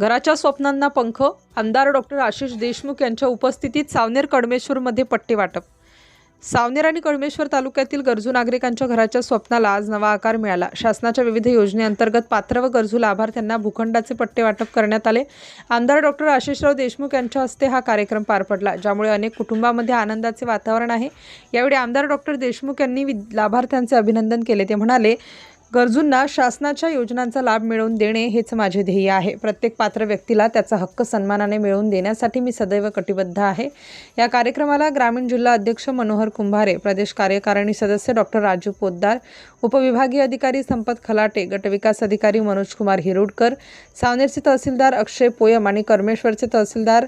घराच्या स्वप्नांना पंख आमदार डॉक्टर आशिष देशमुख यांच्या उपस्थितीत सावनेर कडमेश्वरमध्ये पट्टे वाटप. सावनेर आणि कडमेश्वर तालुक्यातील गरजू नागरिकांच्या घराच्या स्वप्नाला आज नवा आकार मिळाला. शासनाच्या विविध योजनेअंतर्गत पात्र व गरजू लाभार्थ्यांना भूखंडाचे पट्टे वाटप करण्यात आले. आमदार डॉक्टर आशिषराव देशमुख यांच्या हस्ते हा कार्यक्रम पार पडला ज्यामुळे अनेक कुटुंबामध्ये आनंदाचे वातावरण आहे. यावेळी आमदार डॉक्टर देशमुख यांनी विद- लाभार्थ्यांचे अभिनंदन केले. ते म्हणाले गरजूंना शासनाच्या योजनांचा लाभ मिळवून देणे हेच माझे ध्येय आहे. प्रत्येक पात्र व्यक्तीला त्याचा हक्क सन्मानाने मिळवून देण्यासाठी मी सदैव कटिबद्ध आहे. या कार्यक्रमाला ग्रामीण जिल्हा अध्यक्ष मनोहर कुंभारे प्रदेश कार्यकारिणी सदस्य डॉक्टर राजू पोद्दार उपविभागीय अधिकारी संपत खलाटे गटविकास अधिकारी मनोज कुमार हिरोडकर सावनेरचे तहसीलदार अक्षय पोयम आणि करमेश्वरचे तहसीलदार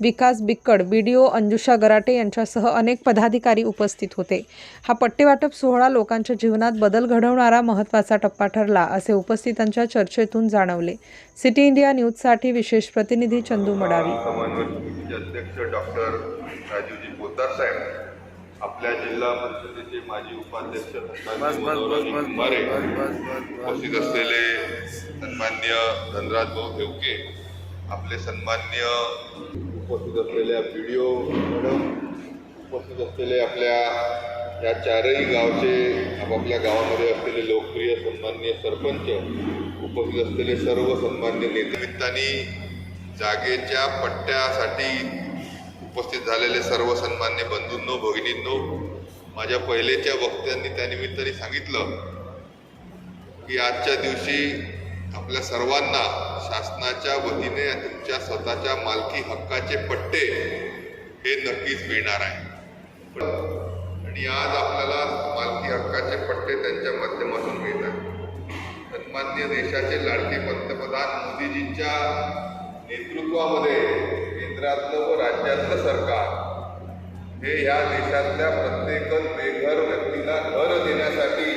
विकास बिक्कड बी डी ओ अंजुषा गराटे यांच्यासह अनेक पदाधिकारी उपस्थित होते. हा पट्टेवाटप सोहळा लोकांच्या जीवनात बदल घडवणारा महत्त्वाचा टप्पा ठरला असे उपस्थितांच्या चर्चेतून जाणवले. सिटी इंडिया न्यूजसाठी विशेष प्रतिनिधी चंदू मडावी. आपल्या जिल्हा परिषदेचे माजी उपाध्यक्ष उपस्थित असलेले सन्मान्य धनराज भाऊ घेवके आपले सन्मान्य उपस्थित असलेल्या बी डी ओ मॅडम उपस्थित असलेले आपल्या या चारही गावचे आपापल्या गावामध्ये असलेले लोकप्रिय सन्मान्य सरपंच उपस्थित असलेले सर्व सन्मान्य नेतृत्वानी जागेच्या पट्ट्यासाठी उपस्थित झालेले सर्व सन्मान्य बंधूंनो भगिनींनो माझ्या पहिलेच्या वक्त्यांनी त्यानिमित्ताने सांगितलं की आजच्या दिवशी आपल्या सर्वांना शासनाच्या वतीने तुमच्या स्वतःच्या मालकी हक्काचे पट्टे हे नक्कीच मिळणार आहे. आणि आज आपल्याला मालकी हक्काचे पट्टे त्यांच्या माध्यमातून मिळतात. सन्मान्य देशाचे लाडके पंतप्रधान मोदीजींच्या नेतृत्वामध्ये केंद्रातलं व राज्यातलं सरकार हे ह्या देशातल्या प्रत्येक बेघर व्यक्तीला घर देण्यासाठी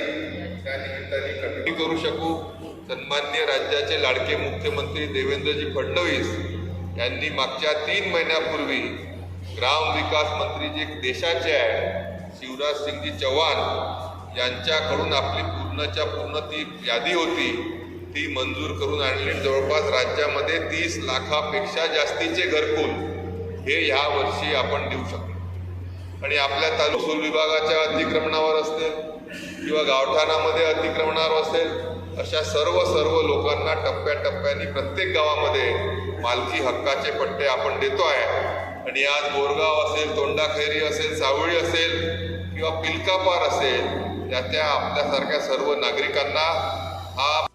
त्या निमित्ताने कटणी करू शकू. सन्मान्य राज्याचे लाडके मुख्यमंत्री देवेंद्रजी फडणवीस यांनी मागच्या तीन महिन्यापूर्वी ग्राम विकास मंत्री जे देशाचे आहे शिवराज सिंगजी चव्हाण यांच्याकडून आपली पूर्णच्या पूर्ण ती यादी होती ती मंजूर करून आणली. जवळपास राज्यामध्ये तीस लाखापेक्षा जास्तीचे घरकुल हे ह्या वर्षी आपण देऊ शकतो आणि आपल्या तालुसूल विभागाच्या अतिक्रमणावर असतील किंवा गावठाणामध्ये अतिक्रमणावर असेल अशा सर्व सर्व लोकांना टप्प्याटप्प्याने प्रत्येक गावामध्ये मालकी हक्काचे पट्टे आपण देतो आहे. आणि आज बोरगाव असेल तोंडाखैरी असेल सावळी असेल किंवा पिलकापार असेल त्या त्या आपल्यासारख्या सर्व नागरिकांना हा